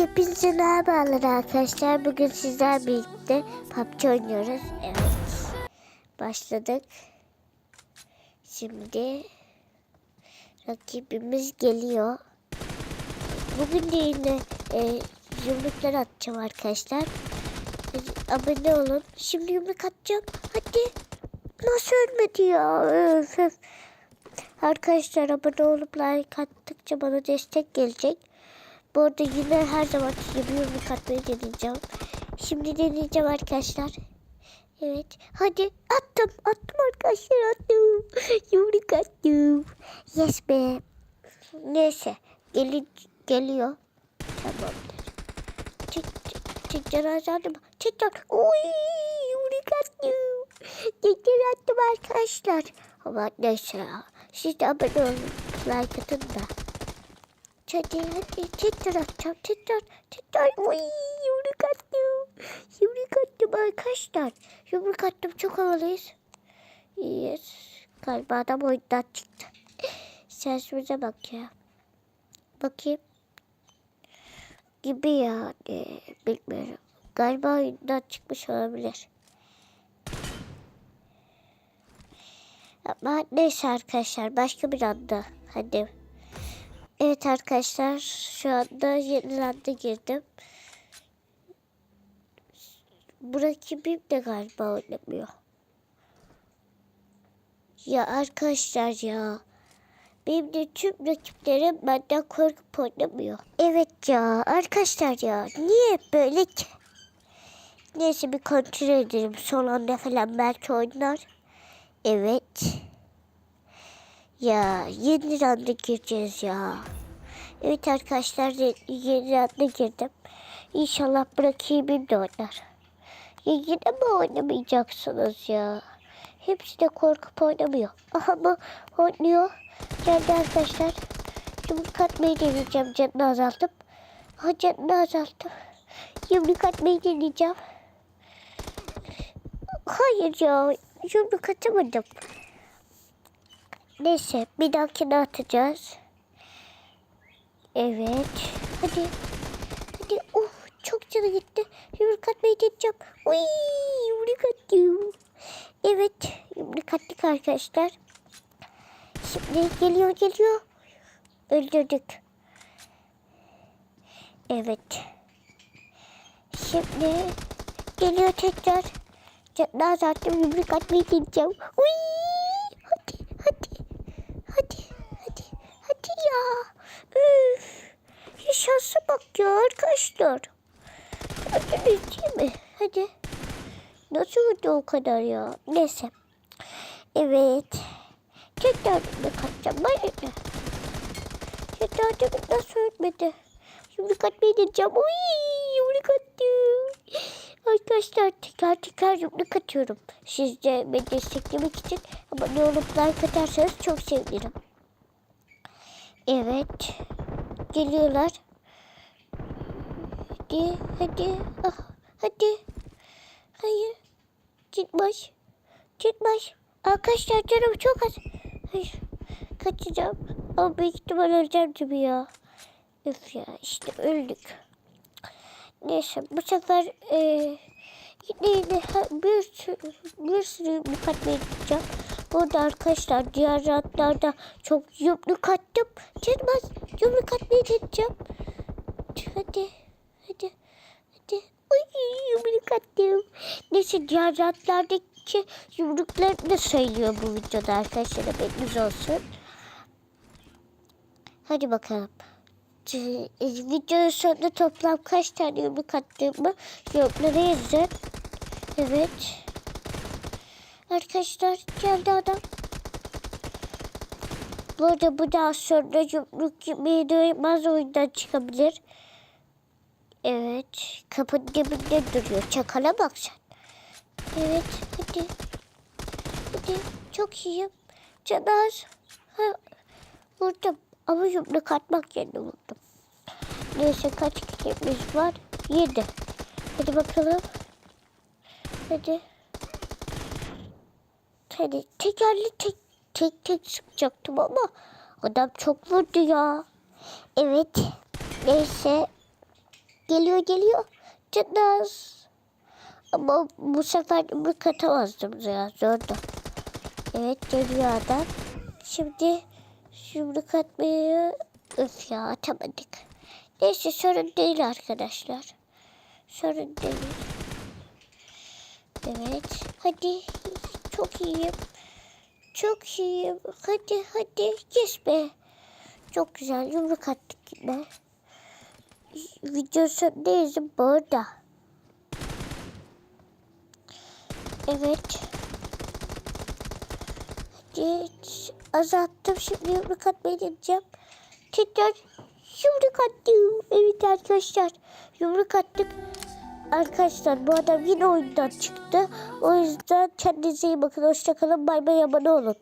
Hepinize merhabalar arkadaşlar. Bugün sizler birlikte PUBG oynuyoruz. Evet. Başladık. Şimdi rakibimiz geliyor. Bugün de yine e, yumruklar atacağım arkadaşlar. Abone olun. Şimdi yumruk atacağım. Hadi. Nasıl ölmedi ya? Arkadaşlar abone olup like attıkça bana destek gelecek. Bu arada yine her zaman gibi yumruk atmayı deneyeceğim. Şimdi deneyeceğim arkadaşlar. Evet. Hadi attım. Attım arkadaşlar attım. Yumruk attım. Yes be. Neyse. Geli geliyor. Tamamdır. Çek çek çek cenaze aldım. Çek çek. Oy yumruk attım. Tekrar attım arkadaşlar. Ama neyse. Siz de abone olun. Like atın da. Hadi tekrar atacağım tekrar tekrar. Uy yumruk attım. Yumruk attım arkadaşlar. Yumruk attım çok havalıyız. Yes. Galiba adam oyundan çıktı. Sesimize bak ya. Bakayım. Gibi ya. e, bilmiyorum. Galiba oyundan çıkmış olabilir. Ama neyse arkadaşlar başka bir anda. Hadi. Evet arkadaşlar şu anda yenilende girdim. Bu rakibim de galiba oynamıyor. Ya arkadaşlar ya. Benim de tüm rakiplerim benden korkup oynamıyor. Evet ya arkadaşlar ya. Niye böyle ki? Neyse bir kontrol edelim. Son anda falan belki oynar. Evet. Ya yeni randa gireceğiz ya. Evet arkadaşlar yeni randa girdim. İnşallah bırakayım de oynar. Ya yine mi oynamayacaksınız ya? Hepsi de korkup oynamıyor. Aha bu oynuyor. Geldi arkadaşlar. Yumruk atmayı deneyeceğim canını azaltıp. Ha canını azalttım. Yumruk atmayı deneyeceğim. Hayır ya. Yumruk atamadım. Neyse bir dahakine atacağız. Evet. Hadi. Hadi. Oh çok canı gitti. Yumruk atmayı deneyeceğim. Uy yumruk attım. Evet. Yumruk attık arkadaşlar. Şimdi geliyor geliyor. Öldürdük. Evet. Şimdi geliyor tekrar. Daha zaten yumruk atmayı deneyeceğim. Uy hadi hadi. Hadi hadi hadi ya. Üf. Ya şansa bak ya arkadaşlar. Hadi değil mi? Hadi. Nasıl vurdu o kadar ya? Neyse. Evet. Tekrar yumruk atacağım. Bana ne? Tekrar demin nasıl ölmedi? Yumruk atmayı deneyeceğim. Uy yumruk attım. Arkadaşlar tekrar tekrar yumruk atıyorum. Siz de beni desteklemek için abone olup like atarsanız çok sevinirim. Evet. Geliyorlar. Hadi hadi. Ah, hadi. Hayır. Çıkmaz. Çıkmaz. Arkadaşlar canım çok az. Hayır. Kaçacağım. Ama büyük ihtimal öleceğim gibi ya. Üf ya işte öldük. Neyse bu sefer e, yine yine bir sürü, bir sürü yumruk atmaya gideceğim. Burada arkadaşlar diğer rahatlarda çok yumruk attım. Canmaz yumruk atmaya gideceğim. Hadi hadi hadi. Ay yumruk attım. Neyse diğer rahatlardaki yumruklar da sayılıyor bu videoda arkadaşlar haberiniz olsun. Hadi bakalım. Ee, Videonun sonunda toplam kaç tane yumruk attığımı yorumlara yazın. Evet. Arkadaşlar geldi adam. Bu arada bu daha sonra yumruk yemeği doymaz oyundan çıkabilir. Evet. Kapının dibinde duruyor. Çakala bak sen. Evet. Hadi. Hadi. Çok iyiyim. Canaz. Ha, vurdum. Ama yumruk atmak yerine vurdum. Neyse kaç kilimiz var? 7. Hadi bakalım. Hadi. Hadi tekerli tek tek tek sıkacaktım ama adam çok vurdu ya. Evet. Neyse. Geliyor geliyor. Az. Ama bu sefer yumruk atamazdım ya zordu. Evet geliyor adam. Şimdi yumruk atmayı öf ya atamadık. Neyse sorun değil arkadaşlar. Sorun değil. Evet. Hadi. Çok iyiyim. Çok iyiyim. Hadi hadi. Yes be. Çok güzel. Yumruk attık yine. Video sonundayız bu arada. Evet. Hadi. Azalttım. Şimdi yumruk atmayı deneyeceğim. Tekrar yumruk attım. Evet arkadaşlar. Yumruk attık. Arkadaşlar bu adam yine oyundan çıktı. O yüzden kendinize iyi bakın. Hoşçakalın. Bay bay abone olun.